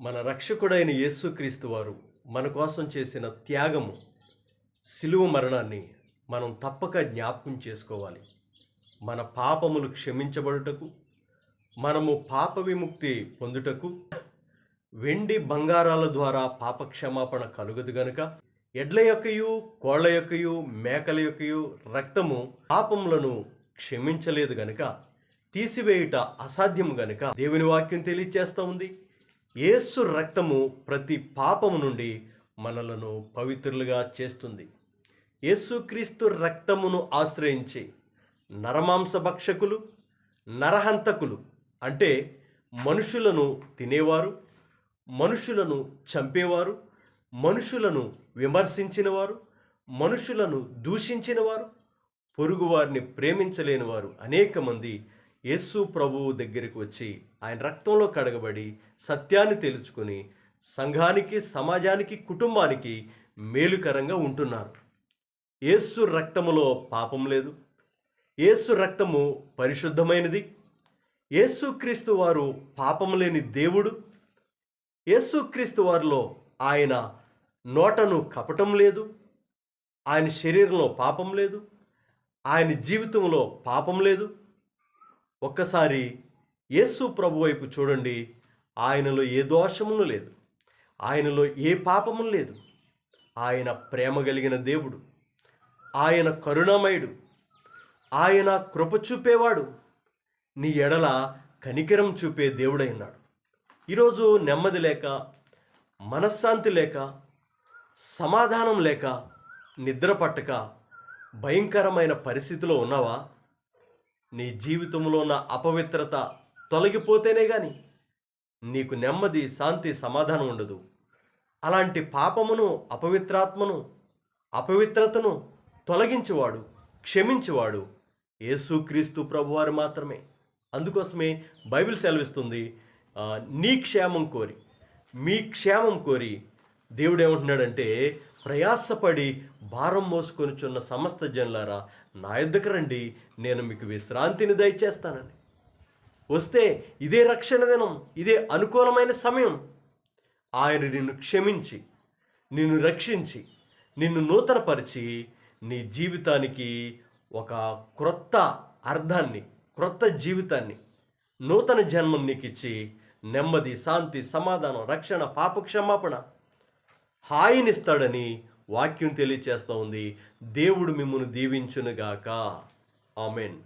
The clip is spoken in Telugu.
మన రక్షకుడైన యేసుక్రీస్తు వారు మన కోసం చేసిన త్యాగము శిలువ మరణాన్ని మనం తప్పక జ్ఞాపకం చేసుకోవాలి. మన పాపములు క్షమించబడుటకు మనము పాప విముక్తి పొందుటకు వెండి బంగారాల ద్వారా పాప క్షమాపణ కలుగదు గనుక ఎడ్ల యొక్కయు కోళ్ళ యొక్కయు మేకల యొక్కయు రక్తము పాపములను క్షమించలేదు గనుక తీసివేయుట అసాధ్యము గనుక దేవుని వాక్యం తెలియచేస్తూ ఉంది. యేసు రక్తము ప్రతి పాపము నుండి మనలను పవిత్రులుగా చేస్తుంది. యేసుక్రీస్తు రక్తమును ఆశ్రయించి నరమాంస భక్షకులు నరహంతకులు అంటే మనుషులను తినేవారు మనుషులను చంపేవారు మనుషులను విమర్శించినవారు మనుషులను దూషించినవారు పొరుగువారిని ప్రేమించలేని వారు అనేక మంది యేసు ప్రభువు దగ్గరికి వచ్చి ఆయన రక్తంలో కడగబడి సత్యాన్ని తెలుసుకుని సంఘానికి సమాజానికి కుటుంబానికి మేలుకరంగా ఉంటున్నారు. యేసు రక్తములో పాపం లేదు. యేసు రక్తము పరిశుద్ధమైనది. యేసుక్రీస్తు వారు పాపం లేని దేవుడు. యేసుక్రీస్తు వారిలో ఆయన నోటను కపటం లేదు. ఆయన శరీరంలో పాపం లేదు. ఆయన జీవితంలో పాపం లేదు. ఒక్కసారి యేసు ప్రభు వైపు చూడండి. ఆయనలో ఏ దోషమును లేదు. ఆయనలో ఏ పాపము లేదు. ఆయన ప్రేమ కలిగిన దేవుడు. ఆయన కరుణమయుడు. ఆయన కృప చూపేవాడు. నీ ఎడల కనికరం చూపే దేవుడైనాడు. ఈరోజు నెమ్మది లేక మనశ్శాంతి లేక సమాధానం లేక నిద్ర పట్టక భయంకరమైన పరిస్థితిలో ఉన్నావా? నీ జీవితంలో ఉన్న అపవిత్రత తొలగిపోతేనే కానీ నీకు నెమ్మది శాంతి సమాధానం ఉండదు. అలాంటి పాపమును అపవిత్రాత్మను అపవిత్రతను తొలగించేవాడు క్షమించేవాడు యేసుక్రీస్తు ప్రభువారు మాత్రమే. అందుకోసమే బైబిల్ సెలవిస్తుంది నీ క్షేమం కోరి మీ క్షేమం కోరి దేవుడు ఏమంటున్నాడంటే ప్రయాసపడి భారం మోసుకొనిచున్న సమస్త జనులారా నా యొద్దకు రండి నేను మీకు విశ్రాంతిని దయచేస్తానని. వస్తే ఇదే రక్షణ దినం ఇదే అనుకూలమైన సమయం. ఆయన నిన్ను క్షమించి నిన్ను రక్షించి నిన్ను నూతనపరిచి నీ జీవితానికి ఒక క్రొత్త అర్థాన్ని క్రొత్త జీవితాన్ని నూతన జన్మం నీకు ఇచ్చి నెమ్మది శాంతి సమాధానం రక్షణ పాప క్షమాపణ హాయినిస్తాడని వాక్యం తెలియచేస్తూ ఉంది దేవుడు మిమ్మల్ని దీవించునుగాక. ఆమెన్.